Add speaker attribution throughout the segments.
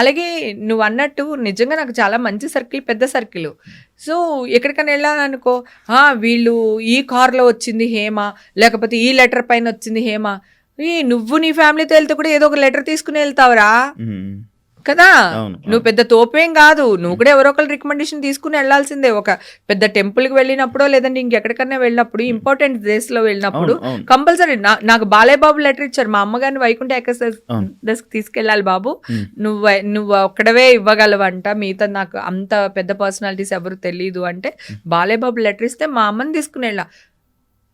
Speaker 1: అలాగే నువ్వు అన్నట్టు నిజంగా నాకు చాలా మంచి సర్కిల్ పెద్ద సర్కిల్. సో ఎక్కడికైనా వెళ్ళాలనుకో వీళ్ళు ఈ కార్లో వచ్చింది హేమ లేకపోతే ఈ లెటర్ పైన వచ్చింది హేమ. ఈ నువ్వు నీ ఫ్యామిలీతో వెళ్తే కూడా ఏదో ఒక లెటర్ తీసుకుని వెళ్తావురా. కదా? నువ్వు పెద్ద తోపేం కాదు. నువ్వు కూడా ఎవరో ఒకరు రికమెండేషన్ తీసుకుని వెళ్ళాల్సిందే. ఒక పెద్ద టెంపుల్కి వెళ్ళినప్పుడో లేదంటే ఇంకెక్కడికన్నా వెళ్ళినప్పుడు ఇంపార్టెంట్ డేస్లో వెళ్ళినప్పుడు కంపల్సరీ నాకు బాబు లెటర్ ఇచ్చారు. మా అమ్మగారిని వైకుంఠ. దశకి తీసుకెళ్ళాలి బాబు. నువ్వు నువ్వు ఒక్కడవే ఇవ్వగలవంట. మిగతా నాకు అంత పెద్ద పర్సనాలిటీస్ ఎవరు తెలియదు అంటే బాబు లెటర్ ఇస్తే మా అమ్మని తీసుకుని వెళ్ళా.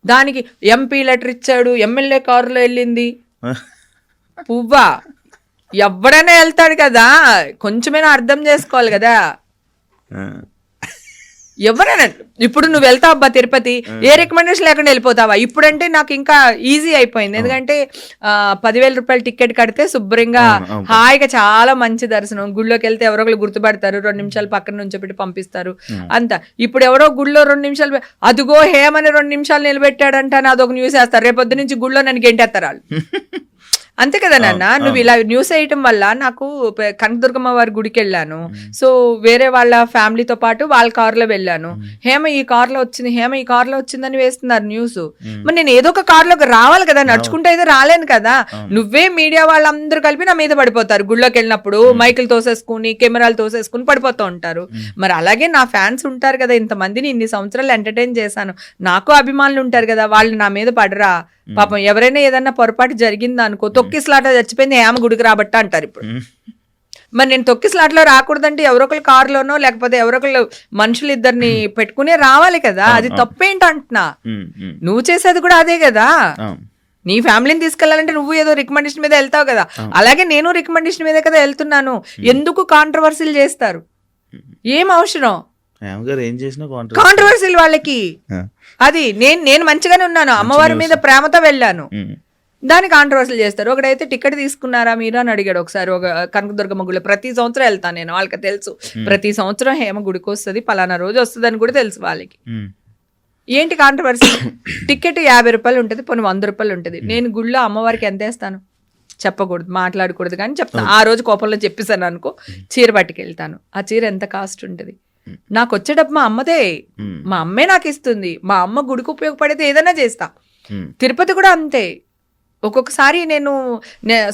Speaker 1: దానికి ఎంపీ లెటర్ ఇచ్చాడు. ఎమ్మెల్యే కారులో వెళ్ళింది. పువ్వా? ఎవడైనా వెళ్తాడు కదా. కొంచెమైనా అర్థం చేసుకోవాలి కదా. ఎవరైనా ఇప్పుడు నువ్వు వెళ్తావు అబ్బా తిరుపతి ఏ రికమెండేషన్ లేకుండా వెళ్ళిపోతావా? ఇప్పుడంటే నాకు ఇంకా ఈజీ అయిపోయింది. ఎందుకంటే ఆ, పదివేల రూపాయల టికెట్ కడితే శుభ్రంగా. హాయిగా చాలా మంచి దర్శనం. గుళ్ళోకి వెళ్తే ఎవరో ఒకరు గుర్తుపడతారు రెండు నిమిషాలు పక్కన నుంచి పెట్టి పంపిస్తారు. అంత. ఇప్పుడు ఎవరో గుళ్ళో రెండు నిమిషాలు అదిగో హేమని రెండు నిమిషాలు నిలబెట్టాడంట అదొక న్యూస్ వేస్తారు. రేపు పొద్దు నుంచి గుళ్ళో నన్ను గెంటేస్తారు వాళ్ళు. అంతే కదా నాన్న? నువ్వు ఇలా న్యూస్ వేయటం వల్ల నాకు కనకదుర్గమ్మ వారి గుడికి వెళ్ళాను సో వేరే వాళ్ళ ఫ్యామిలీతో పాటు వాళ్ళ కారులో వెళ్ళాను. హేమ ఈ కారులో వచ్చింది హేమ ఈ కారులో వచ్చిందని వేస్తున్నారు న్యూస్. మరి నేను ఏదో ఒక కారులోకి రావాలి కదా నడుచుకుంటే అయితే రాలేను కదా. నువ్వే మీడియా వాళ్ళందరూ కలిపి నా మీద పడిపోతారు. గుళ్ళోకి వెళ్ళినప్పుడు మైకులు తోసేసుకుని కెమెరాలు తోసేసుకుని పడిపోతూ ఉంటారు. మరి అలాగే నా ఫ్యాన్స్ ఉంటారు కదా ఇంతమందిని ఇన్ని సంవత్సరాలు ఎంటర్టైన్ చేశాను. నాకు అభిమానులు ఉంటారు కదా వాళ్ళు నా మీద పడరా? పాపం ఎవరైనా ఏదన్నా పొరపాటు జరిగింది అనుకో తొక్కిసలాట చచ్చిపోయింది ఏమ గుడికి రాబట్ట అంటారు ఇప్పుడు. మరి నేను తొక్కిసలాట్లో రాకూడదంటే ఎవరో ఒకరు కారులోనో లేకపోతే ఎవరో ఒకరు మనుషులు ఇద్దరిని పెట్టుకునే రావాలి కదా? అది తప్పేంటి అంటున్నా. నువ్వు చేసేది కూడా అదే కదా? నీ ఫ్యామిలీని తీసుకెళ్ళాలంటే నువ్వు ఏదో రికమెండేషన్ మీద వెళ్తావు కదా? అలాగే నేను రికమెండేషన్ మీద కదా వెళ్తున్నాను. ఎందుకు కాంట్రవర్సీలు చేస్తారు? ఏం అవసరం? కాంట్రవర్సీలు వాళ్ళకి. అది నేను నేను మంచిగానే ఉన్నాను. అమ్మవారి మీద ప్రేమతో వెళ్ళాను. దానికి కాంట్రవర్సీలు చేస్తారు. ఒకడైతే టికెట్ తీసుకున్నారా మీరు అని అడిగాడు ఒకసారి. ఒక కనకదుర్గమ్మ గుడిలో ప్రతి సంవత్సరం వెళ్తాను నేను. వాళ్ళకి తెలుసు. ప్రతి సంవత్సరం హేమ గుడికి వస్తుంది పలానా రోజు వస్తుంది అని కూడా తెలుసు వాళ్ళకి. ఏంటి కాంట్రవర్సీ? టికెట్ యాభై రూపాయలు ఉంటుంది పోనీ వంద రూపాయలు ఉంటుంది. నేను గుళ్ళో అమ్మవారికి ఎంత వేస్తాను? చెప్పకూడదు మాట్లాడకూడదు. కానీ చెప్తాను. ఆ రోజు కోపంలో చెప్పేసాను అనుకో చీర పట్టుకెళ్తాను. ఆ చీర ఎంత కాస్ట్ ఉంటుంది? నాకు వచ్చే డబ్బు మా అమ్మదే. మా అమ్మే నాకు ఇస్తుంది మా అమ్మ గుడికి ఉపయోగపడితే ఏదైనా చేస్తా. తిరుపతి కూడా అంతే. ఒక్కొక్కసారి నేను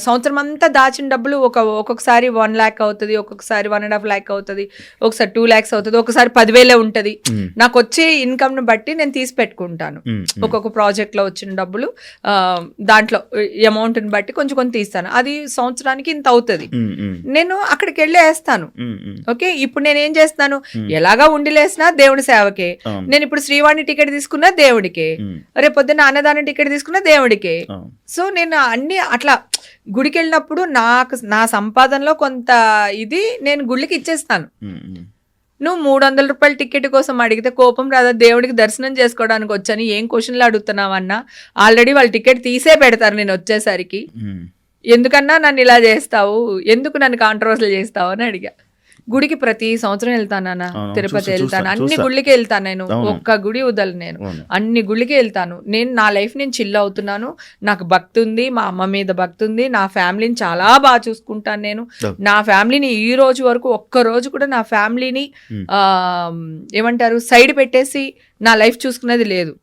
Speaker 1: సంవత్సరం అంతా దాచిన డబ్బులు ఒక ఒక్కొక్కసారి వన్ ల్యాక్ అవుతుంది ఒక్కొక్కసారి వన్ అండ్ హాఫ్ ల్యాక్ అవుతుంది ఒకసారి టూ ల్యాక్స్ అవుతుంది ఒకసారి పదివేలే ఉంటుంది. నాకు వచ్చే ఇన్కమ్ను బట్టి నేను తీసి పెట్టుకుంటాను. ఒక్కొక్క ప్రాజెక్ట్లో వచ్చిన డబ్బులు దాంట్లో అమౌంట్ని బట్టి కొంచెం కొంచెం తీస్తాను. అది సంవత్సరానికి ఇంత అవుతుంది. నేను అక్కడికి వెళ్ళి వేస్తాను. ఓకే? ఇప్పుడు నేను ఏం చేస్తాను ఎలాగా ఉండిలేసినా దేవుడి సేవకే. నేను ఇప్పుడు శ్రీవాణి టికెట్ తీసుకున్నా దేవుడికే. రేపు పొద్దున్న అన్నదానం టికెట్ తీసుకున్నా దేవుడికే. సో నేను అన్ని అట్లా గుడికి వెళ్ళినప్పుడు నాకు నా సంపాదనలో కొంత ఇది నేను గుళ్ళకి ఇచ్చేస్తాను. నువ్వు మూడు వందల రూపాయల టికెట్ కోసం అడిగితే కోపం రాదా? దేవుడికి దర్శనం చేసుకోవడానికి వచ్చాను. ఏం క్వశ్చన్లు అడుగుతున్నావన్నా ఆల్రెడీ వాళ్ళు టికెట్ తీసే పెడతారు నేను వచ్చేసరికి. ఎందుకన్నా నన్ను ఇలా చేస్తావు? ఎందుకు నన్ను కాంట్రవర్సీలు చేస్తావు అని అడిగా. గుడికి ప్రతి సంవత్సరం వెళ్తానన్నా
Speaker 2: అవును,
Speaker 1: తిరుపతి వెళ్తాను. అన్ని. గుళ్ళకి వెళ్తాను నేను. ఒక్క గుడి వదలను నేను. అన్ని గుళ్ళకి వెళ్తాను. నేను నా లైఫ్ నేను చిల్ అవుతున్నాను. నాకు భక్తి ఉంది మా అమ్మ మీద భక్తి ఉంది నా ఫ్యామిలీని చాలా బాగా చూసుకుంటాను నేను. నా ఫ్యామిలీని ఈ రోజు వరకు ఒక్క రోజు కూడా నా ఫ్యామిలీని ఏమంటారు సైడ్ పెట్టేసి నా లైఫ్ చూసుకునేది లేదు.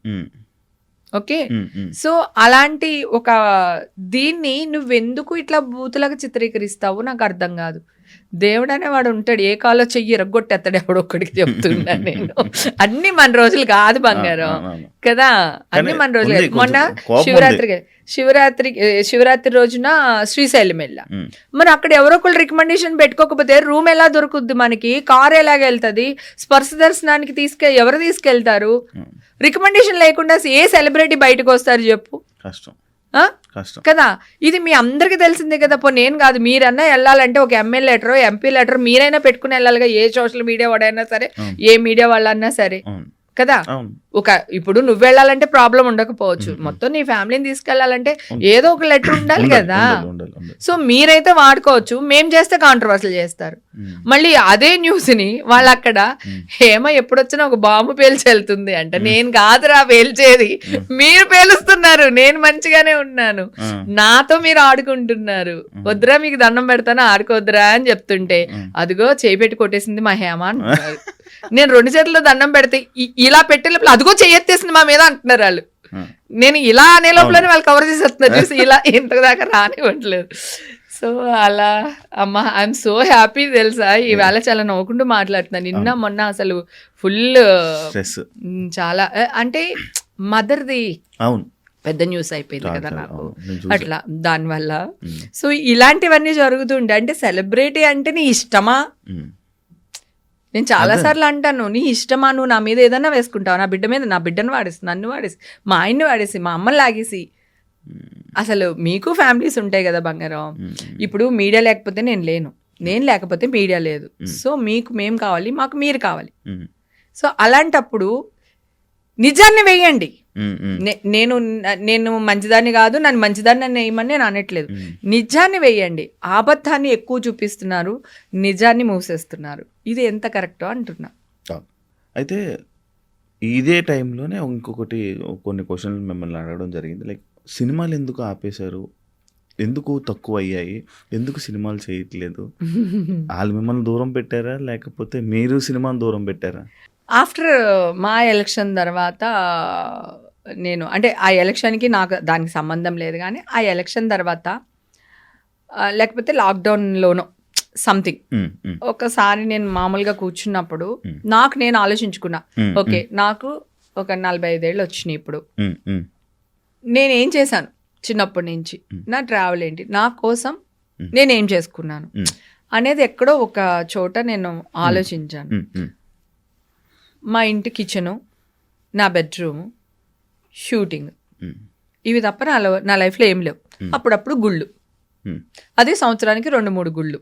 Speaker 1: ఓకే? సో అలాంటి ఒక దీన్ని నువ్వెందుకు ఇట్లా బూతులకు చిత్రీకరిస్తావు నాకు అర్థం కాదు. దేవుడు అనేవాడు ఉంటాడు ఏ కాలో చెయ్యి రగ్గొట్టేస్తాడు ఎవడొక్కడికి చెప్తున్నా నేను. అన్ని మన రోజులు కాదు బంగారం. కదా? అన్ని మన రోజులు. మొన్న. శివరాత్రికి శివరాత్రి శివరాత్రి రోజున శ్రీశైలం వెళ్ళా. మరి అక్కడ ఎవరో ఒకళ్ళు రికమెండేషన్ పెట్టుకోకపోతే రూమ్ ఎలా దొరుకుద్ది మనకి? కార్ ఎలాగ వెళ్తుంది? స్పర్శ దర్శనానికి తీసుకె ఎవరు తీసుకెళ్తారు? రికమెండేషన్ లేకుండా ఏ సెలబ్రిటీ బయటకు వస్తారు చెప్పు?
Speaker 2: కష్టం.
Speaker 1: కదా? ఇది మీ అందరికి తెలిసిందే కదా పో నేను కాదు మీరన్నా వెళ్ళాలంటే ఒక ఎమ్మెల్యే లెటర్ ఎంపీ లెటర్ మీరైనా పెట్టుకుని వెళ్ళాలిగా ఏ సోషల్ మీడియా వాడైనా సరే. ఏ మీడియా వాళ్ళన్నా సరే. కదా? ఒక ఇప్పుడు నువ్వు వెళ్ళాలంటే ప్రాబ్లం ఉండకపోవచ్చు. మొత్తం నీ ఫ్యామిలీని తీసుకెళ్ళాలంటే ఏదో ఒక లెటర్ ఉండాలి కదా. సో మీరైతే వాడుకోవచ్చు. మేం చేస్తే కాంట్రవర్సల్ చేస్తారు. మళ్ళీ అదే న్యూస్ని వాళ్ళు అక్కడ. హేమ ఎప్పుడొచ్చినా ఒక బాంబు పేల్చి వెళ్తుంది అంట నేను కాదురా పేల్చేది. మీరు పేలుస్తున్నారు. నేను మంచిగానే ఉన్నాను. నాతో మీరు ఆడుకుంటున్నారు. వద్దురా మీకు దండం పెడతాను ఆడుకోవద్దురా అని చెప్తుంటే. అదిగో చేయి పెట్టి కొట్టేసింది మా హేమ అంటున్నారు. నేను రెండు చేతుల్లో దండం పెడితే ఇలా పెట్టే లోపల అదిగో చెయ్యెత్తేసింది మా మీద అంటున్నారు వాళ్ళు. నేను ఇలా అనే లోపలనే వాళ్ళు కవర్ చేసేస్తున్నారు చూసి ఇలా ఇంత దాకా రానివ్వట్లేదు. సో అలా అమ్మ ఐఎమ్ సో హ్యాపీ తెలుసా? ఈవేళ చాలా నవ్వుకుంటూ మాట్లాడుతున్నాను నిన్న మొన్న అసలు ఫుల్ చాలా అంటే మదర్ది
Speaker 2: అవును.
Speaker 1: పెద్ద న్యూస్ అయిపోయింది కదా నాకు. అట్లా దానివల్ల. సో ఇలాంటివన్నీ జరుగుతుండే అంటే సెలబ్రిటీ అంటే నీ ఇష్టమా నేను చాలా సార్లు అంటాను నీ ఇష్టమా? నువ్వు నా మీద ఏదైనా వేసుకుంటావు? నా బిడ్డ మీద నా బిడ్డను వాడేసి నన్ను వాడేసి మా ఆయన్ని వాడేసి మా అమ్మని లాగేసి. అసలు మీకు ఫ్యామిలీస్ ఉంటాయి కదా బంగారం. ఇప్పుడు మీడియా లేకపోతే నేను లేను. నేను లేకపోతే మీడియా లేదు. సో మీకు మేము కావాలి మాకు మీరు కావాలి. సో అలాంటప్పుడు నిజాన్ని వేయండి. నేను నేను మంచిదాన్ని కాదు నన్ను మంచిదాన్ని అని వేయమని నేను అనట్లేదు. నిజాన్ని వేయండి. ఆబద్ధాన్ని ఎక్కువ చూపిస్తున్నారు నిజాన్ని మూసేస్తున్నారు. ఇది ఎంత కరెక్టో అంటున్నా.
Speaker 2: అయితే ఇదే టైంలోనే ఇంకొకటి కొన్ని క్వశ్చన్లు మిమ్మల్ని అడగడం జరిగింది. లైక్ సినిమాలు ఎందుకు ఆపేశారు? ఎందుకు తక్కువ అయ్యాయి? ఎందుకు సినిమాలు చేయట్లేదు? వాళ్ళు మిమ్మల్ని దూరం పెట్టారా? లేకపోతే మీరు సినిమాని దూరం పెట్టారా?
Speaker 1: ఆఫ్టర్ మా ఎలక్షన్ తర్వాత నేను అంటే ఆ ఎలక్షన్కి నాకు దానికి సంబంధం లేదు కానీ ఆ ఎలక్షన్ తర్వాత లేకపోతే లాక్డౌన్లోనో సంథింగ్ ఒకసారి నేను మామూలుగా కూర్చున్నప్పుడు. నాకు నేను ఆలోచించుకున్నా ఓకే నాకు ఒక నలభై ఐదేళ్ళు వచ్చినాయి ఇప్పుడు. నేను ఏం చేశాను చిన్నప్పటి నుంచి? నా ట్రావెల్ ఏంటి? నా కోసం నేను ఏం చేసుకున్నాను అనేది ఎక్కడో ఒక చోట నేను ఆలోచించాను. మా ఇంటి కిచెను నా బెడ్రూమ్ షూటింగ్
Speaker 2: ఉమ్,
Speaker 1: ఇవి తప్ప నా లో- నా లైఫ్లో ఏం లేవు. అప్పుడప్పుడు గుళ్ళు.
Speaker 2: ఉమ్,
Speaker 1: అదే సంవత్సరానికి రెండు మూడు గుళ్ళు.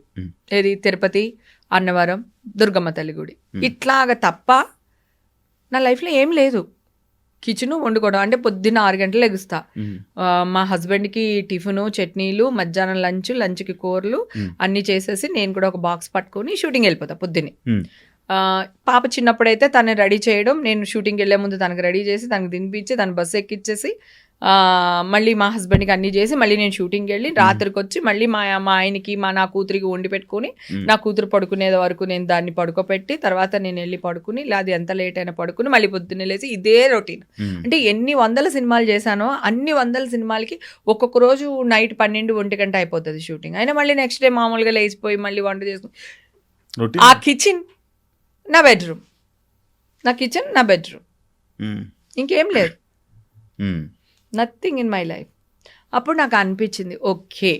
Speaker 1: ఏది తిరుపతి అన్నవరం దుర్గమ్మ తల్లి గుడి. ఇట్లాగ తప్ప నా లైఫ్లో ఏం లేదు. కిచెను వండుకోవడం అంటే పొద్దున్న ఆరు గంటలు ఎగుస్తా మా హస్బెండ్కి టిఫిను చట్నీలు మధ్యాహ్నం లంచ్ లంచ్కి కూరలు. అన్నీ చేసేసి నేను కూడా ఒక బాక్స్ పట్టుకొని షూటింగ్ వెళ్ళిపోతా పొద్దున్నే. పాప చిన్నప్పుడైతే తను రెడీ చేయడం. నేను షూటింగ్కి వెళ్ళే ముందు తనకు రెడీ చేసి తనకు తినిపించి తను బస్సు ఎక్కిచ్చేసి మళ్ళీ మా హస్బెండ్కి అన్నీ చేసి మళ్ళీ నేను షూటింగ్కి వెళ్ళి రాత్రికి వచ్చి మళ్ళీ మా మా ఆయనకి మా నా కూతురికి వండి పెట్టుకొని. నా కూతురు పడుకునే వరకు నేను దాన్ని పడుకోపెట్టి తర్వాత నేను వెళ్ళి పడుకుని ఇలా అది ఎంత లేట్ అయినా పడుకుని మళ్ళీ పొద్దున్నే లేచి ఇదే రొటీన్. అంటే ఎన్ని వందల సినిమాలు చేశానో అన్ని వందల సినిమాలకి ఒక్కొక్క రోజు నైట్ పన్నెండు ఒంటి గంట అయిపోతుంది షూటింగ్. అయినా మళ్ళీ నెక్స్ట్ డే మామూలుగా లేచిపోయి మళ్ళీ వంట చేసుకుని ఆ కిచెన్ నా బెడ్రూమ్. నా కిచెన్ నా బెడ్రూమ్. ఇంకేం లేదు. నథింగ్ ఇన్ మై లైఫ్ అప్పుడు నాకు అనిపించింది ఓకే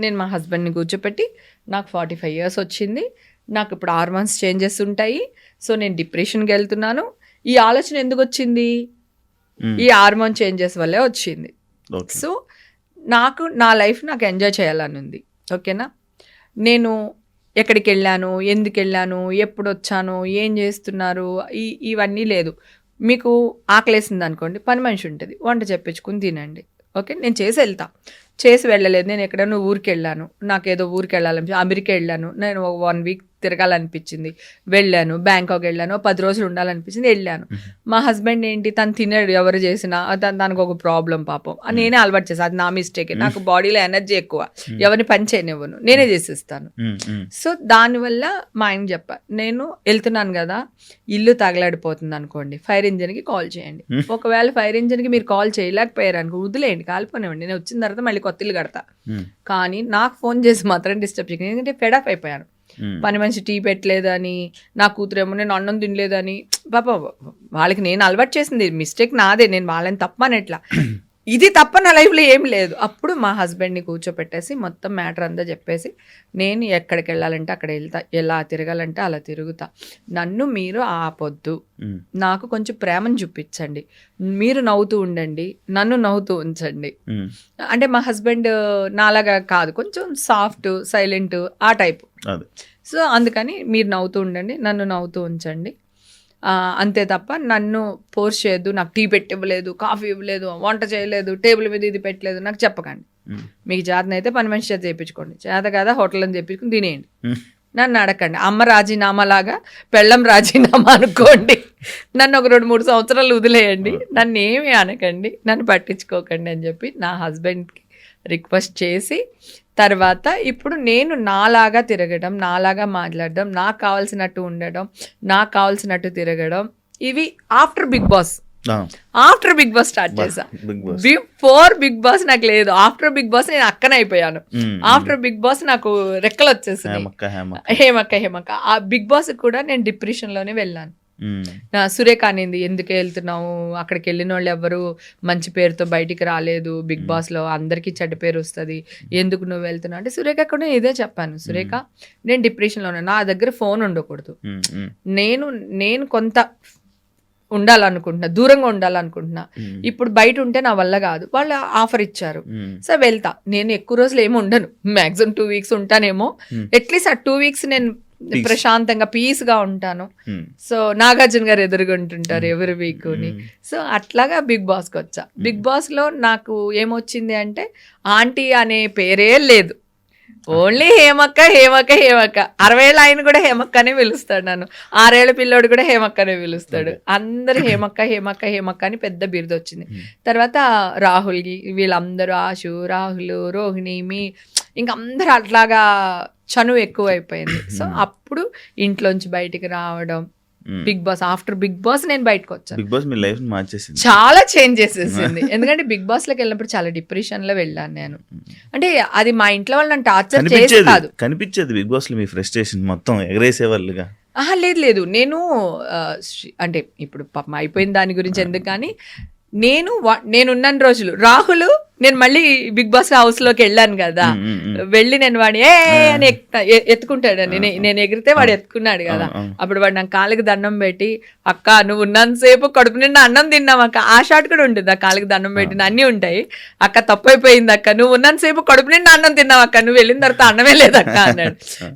Speaker 1: నేను మా హస్బెండ్ని కూర్చోపెట్టి నాకు ఫార్టీ ఫైవ్ ఇయర్స్ వచ్చింది. నాకు ఇప్పుడు హార్మోన్స్ చేంజెస్ ఉంటాయి. సో నేను డిప్రెషన్కి వెళ్తున్నాను. ఈ ఆలోచన ఎందుకు వచ్చింది? ఈ హార్మోన్ చేంజెస్ వల్లే వచ్చింది. సో నాకు నా లైఫ్ నాకు ఎంజాయ్ చేయాలని ఉంది. ఓకేనా? నేను ఎక్కడికి వెళ్ళాను ఎందుకు వెళ్ళాను ఎప్పుడు వచ్చాను ఏం చేస్తున్నారు ఈ ఇవన్నీ లేదు. మీకు ఆకలేసింది అనుకోండి పని మనిషి ఉంటుంది. వంట చెప్పించుకుని తినండి. ఓకే? నేను చేసి వెళ్తా. చేసి వెళ్ళలేదు. నేను ఎక్కడైనా ఊరికి వెళ్ళాను నాకు ఏదో ఊరికి వెళ్ళాలని అమెరికా వెళ్ళాను. నేను ఒక వన్ వీక్ తిరగాలనిపించింది. వెళ్ళాను బ్యాంకాక్ వెళ్ళాను పది రోజులు ఉండాలనిపించింది వెళ్ళాను. మా హస్బెండ్ ఏంటి తను తినడు ఎవరు చేసినా దానికి ఒక ప్రాబ్లం పాపం. అది నేనే అలవాటు చేసాను అది నా మిస్టేక్. నాకు బాడీలో ఎనర్జీ ఎక్కువ. ఎవరిని పని చేయనివ్వను నేనే చేసిస్తాను. సో దానివల్ల మా ఆయన చెప్ప నేను వెళ్తున్నాను కదా ఇల్లు తగలాడిపోతుంది అనుకోండి ఫైర్ ఇంజిన్కి కాల్ చేయండి. ఒకవేళ ఫైర్ ఇంజిన్కి మీరు కాల్ చేయలేకపోయారు అనుకో వదిలేయండి కాలిపోనివ్వండి నేను వచ్చిన తర్వాత మళ్ళీ కొత్త ఇల్లు కడతా. కానీ నాకు ఫోన్ చేసి మాత్రం డిస్టర్బ్ చేయకండి ఎందుకంటే ఫెడప్ అయిపోయాను. పని మనిషి టీ పెట్టలేదని నా కూతురేమో నేను అన్నం తినలేదని. పాప వాళ్ళకి నేను అలవాటు చేసింది మిస్టేక్ నాదే నేను వాళ్ళని తప్పనట్లా. ఇది తప్ప నా లైఫ్లో ఏం లేదు. అప్పుడు మా హస్బెండ్ని కూర్చోపెట్టేసి మొత్తం మ్యాటర్ అంతా చెప్పేసి నేను ఎక్కడికి వెళ్ళాలంటే అక్కడ వెళ్తా. ఎలా తిరగాలంటే అలా తిరుగుతా. నన్ను మీరు ఆపొద్దు. నాకు కొంచెం ప్రేమను చూపించండి. మీరు నవ్వుతూ ఉండండి. నన్ను నవ్వుతూ ఉంచండి. అంటే మా హస్బెండ్ నాలాగా కాదు. కొంచెం సాఫ్ట్ సైలెంట్ ఆ టైపు. సో అందుకని మీరు నవ్వుతూ ఉండండి. నన్ను నవ్వుతూ ఉంచండి. అంతే తప్ప నన్ను ఫోర్స్ చేయొద్దు నాకు టీ పెట్టి ఇవ్వలేదు కాఫీ ఇవ్వలేదు వంట చేయలేదు టేబుల్ మీద ఇది పెట్టలేదు నాకు చెప్పకండి. మీకు చేతన అయితే పని మనిషి చేత చేయించుకోండి. చేత కదా హోటల్ అని చెప్పించుకుని తినేయండి. నన్ను అడగండి అమ్మ రాజీనామా లాగా పెళ్ళం రాజీనామా అనుకోండి. నన్ను ఒక రెండు మూడు సంవత్సరాలు వదిలేయండి. నన్ను ఏమీ అనకండి. నన్ను పట్టించుకోకండి అని చెప్పి నా హస్బెండ్కి రిక్వెస్ట్ చేసి తర్వాత ఇప్పుడు నేను నాలాగా తిరగడం నాలాగా మాట్లాడడం నాకు కావాల్సినట్టు ఉండడం నాకు కావాల్సినట్టు తిరగడం ఇవి after Bigg Boss after Bigg Boss start
Speaker 2: Boss
Speaker 1: before Bigg Boss నాకు లేదు. ఆఫ్టర్ బిగ్ బాస్ నేను అక్కన అయిపోయాను. ఆఫ్టర్ బిగ్ బాస్ నాకు రెక్కలు వచ్చేసినాయి
Speaker 2: హేమక్క. హేమక్క
Speaker 1: ఆ బిగ్ బాస్ కూడా నేను డిప్రెషన్లోనే వెళ్ళాను. నా సురేఖ అనింది ఎందుకు వెళ్తున్నావు? అక్కడికి వెళ్ళిన వాళ్ళు ఎవరు మంచి పేరుతో బయటికి రాలేదు. బిగ్ బాస్లో అందరికీ చెడ్డ పేరు వస్తుంది. ఎందుకు నువ్వు వెళ్తున్నావు? అంటే సురేఖ కూడా ఇదే చెప్పాను. సురేఖ నేను డిప్రెషన్లో ఉన్నా నా దగ్గర ఫోన్ ఉండకూడదు. నేను నేను కొంత ఉండాలనుకుంటున్నా దూరంగా ఉండాలనుకుంటున్నా. ఇప్పుడు బయట ఉంటే నా వల్ల కాదు. వాళ్ళు ఆఫర్ ఇచ్చారు. సో వెళ్తా. నేను ఎక్కువ రోజులు ఏమి ఉండను. మాక్సిమం టూ వీక్స్ ఉంటానేమో. అట్లీస్ట్ ఆ టూ వీక్స్ నేను. ప్రశాంతంగా పీస్గా ఉంటాను సో నాగార్జున గారు ఎదురుగుంటుంటారు ఎవరి వీక్ని
Speaker 2: ఉమ్,
Speaker 1: సో అట్లాగా బిగ్ బాస్కి వచ్చా. బిగ్ బాస్లో నాకు ఏమొచ్చింది అంటే ఆంటీ అనే పేరే లేదు. ఓన్లీ హేమక్క హేమక్క హేమక్క. అరవేళ్ళ ఆయన కూడా హేమక్క అనే పిలుస్తాడు నన్ను. ఆరేళ్ళ పిల్లోడు కూడా హేమక్క అనే పిలుస్తాడు. అందరు హేమక్క హేమక్క హేమక్క అని పెద్ద బిరుదు వచ్చింది
Speaker 2: Hmm.
Speaker 1: తర్వాత రాహుల్ వీళ్ళందరూ ఆశు రాహుల్ రోహిణి మీ ఇంకా అందరూ అట్లాగా చనువు ఎక్కువ అయిపోయింది సో అప్పుడు ఇంట్లోంచి బయటికి రావడం
Speaker 2: ఉమ్.
Speaker 1: Bigg Boss after Bigg Boss నేను బయటకు వచ్చాను.
Speaker 2: బిగ్ బాస్ మీ లైఫ్ మార్చేసింది.
Speaker 1: చాలా చేంజ్ చేసేసింది. ఎందుకంటే బిగ్ బాస్లోకి వెళ్ళినప్పుడు చాలా డిప్రెషన్లో వెళ్ళాను నేను. అంటే అది మా ఇంట్లో వాళ్ళు నన్ను టార్చర్ చేసి కాదు.
Speaker 2: కనిపించేది బిగ్ బాస్లో మీ ఫ్రస్ట్రేషన్ మొత్తం ఎగరేసే వాళ్ళుగా
Speaker 1: ఆహా లేదు లేదు. నేను అంటే ఇప్పుడు పాపం అయిపోయిన దాని గురించి ఎందుకు కానీ నేను వా- నేను ఉన్న రోజులు రాహుల్ నేను మళ్ళీ బిగ్ బాస్ హౌస్లోకి వెళ్ళాను కదా. వెళ్ళి నేను వాడిని ఏ అని ఎత్తుకుంటాడు నేను నేను ఎగిరితే వాడు ఎత్తుకున్నాడు కదా. అప్పుడు వాడు నాకు కాళ్ళకి దండం పెట్టి అక్క నువ్వు ఉన్నంతసేపు కడుపు నిండా అన్నం తిన్నావు? అక్క ఆ షాట్ కూడా ఉంటుంది ఆ కాళ్ళకి దండం పెట్టిన అన్ని ఉంటాయి. అక్క తప్పైపోయింది అక్క నువ్వు ఉన్నంతసేపు కడుపు నిండా అన్నం తిన్నావు అక్క? నువ్వు వెళ్ళిన తర్వాత అన్నమే లేదక్క అన్నాడు.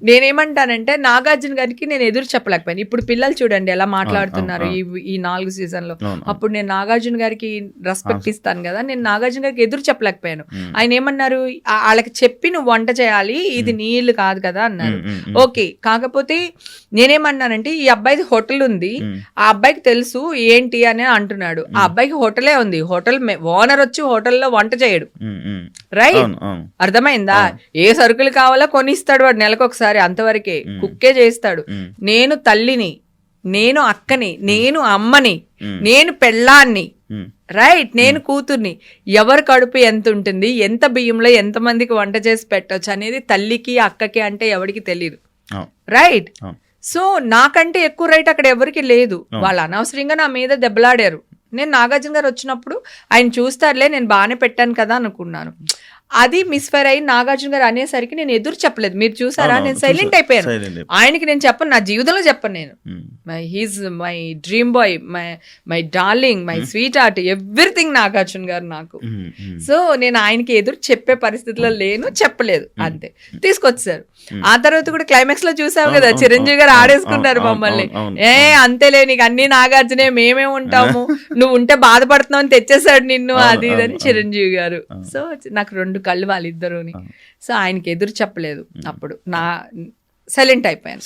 Speaker 1: నేనేమంటానంటే నాగార్జున గారికి నేను ఎదురు చెప్పలేకపోయాను. ఇప్పుడు పిల్లలు చూడండి ఎలా మాట్లాడుతున్నారు ఈ ఈ నాలుగు
Speaker 2: సీజన్లో.
Speaker 1: అప్పుడు నేను నాగార్జున గారికి రెస్పెక్ట్ ఇస్తాను కదా. నేను నాగార్జున గారికి ఎదురు చెప్పలేకపోయాను. ఆయన ఏమన్నారు? వాళ్ళకి చెప్పి నువ్వు వంట చేయాలి ఇది నీళ్ళు కాదు కదా అన్నారు. ఓకే. కాకపోతే నేనేమన్నానంటే ఈ అబ్బాయిది హోటల్ ఉంది. ఆ అబ్బాయికి తెలుసు ఏంటి అని అంటున్నాడు. ఆ అబ్బాయికి హోటలే ఉంది. హోటల్ ఓనర్ వచ్చి హోటల్లో వంట చేయడు. రైట్? అర్థమైందా? ఏ సరుకులు కావాలో కొనిస్తాడు వాడు నెలకు ఒకసారి అంతవరకే. కుక్కే చేస్తాడు. నేను తల్లిని నేను అక్కని నేను అమ్మని. నేను పెళ్ళాన్ని. రైట్ నేను కూతుర్ని. ఎవరి కడుపు ఎంత ఉంటుంది ఎంత బియ్యంలో ఎంత మందికి వంట చేసి పెట్టొచ్చు అనేది తల్లికి అక్కకి అంటే ఎవరికి తెలియదు రైట్
Speaker 2: అవును
Speaker 1: సో నాకంటే ఎక్కువ రైట్ అక్కడ ఎవరికి లేదు. వాళ్ళు అనవసరంగా నా మీద దెబ్బలాడారు. నేను నాగార్జున గారు వచ్చినప్పుడు ఆయన చూస్తారులే నేను బాగానే పెట్టాను కదా అనుకున్నాను. అది మిస్ఫైర్ అయ్యి నాగార్జున గారు అనేసరికి నేను ఎదురు చెప్పలేదు. మీరు చూసారా? నేను
Speaker 2: చూసా.
Speaker 1: సైలెంట్ అయిపోయాను. ఆయనకి నేను చెప్పను నా జీవితంలో చెప్పను నేను. My he's my dream boy my my darling my sweet heart everything Nagarjuna garu నాకు.
Speaker 2: ఉమ్, ఉమ్.
Speaker 1: సో నేను ఆయనకి ఎదురు చెప్పే పరిస్థితిలో లేను చెప్పలేదు. అంతే. తీసుకొచ్చారు ఆ తర్వాత కూడా క్లైమాక్స్లో చూసావు కదా చిరంజీవి గారు ఆడేసుకున్నారు మమ్మల్ని. ఏ అంతేలే నీకు అన్ని నాగార్జునే మేమే ఉంటాము. నువ్వు ఉంటే బాధపడుతున్నావు అని తెచ్చేసాడు నిన్ను అది ఇదని చిరంజీవి గారు. సో నాకు రెండు కళ్ళు వాళ్ళిద్దరుని. సో ఆయనకి ఎదురు చెప్పలేదు అప్పుడు. నా సైలెంట్ అయిపోయాను.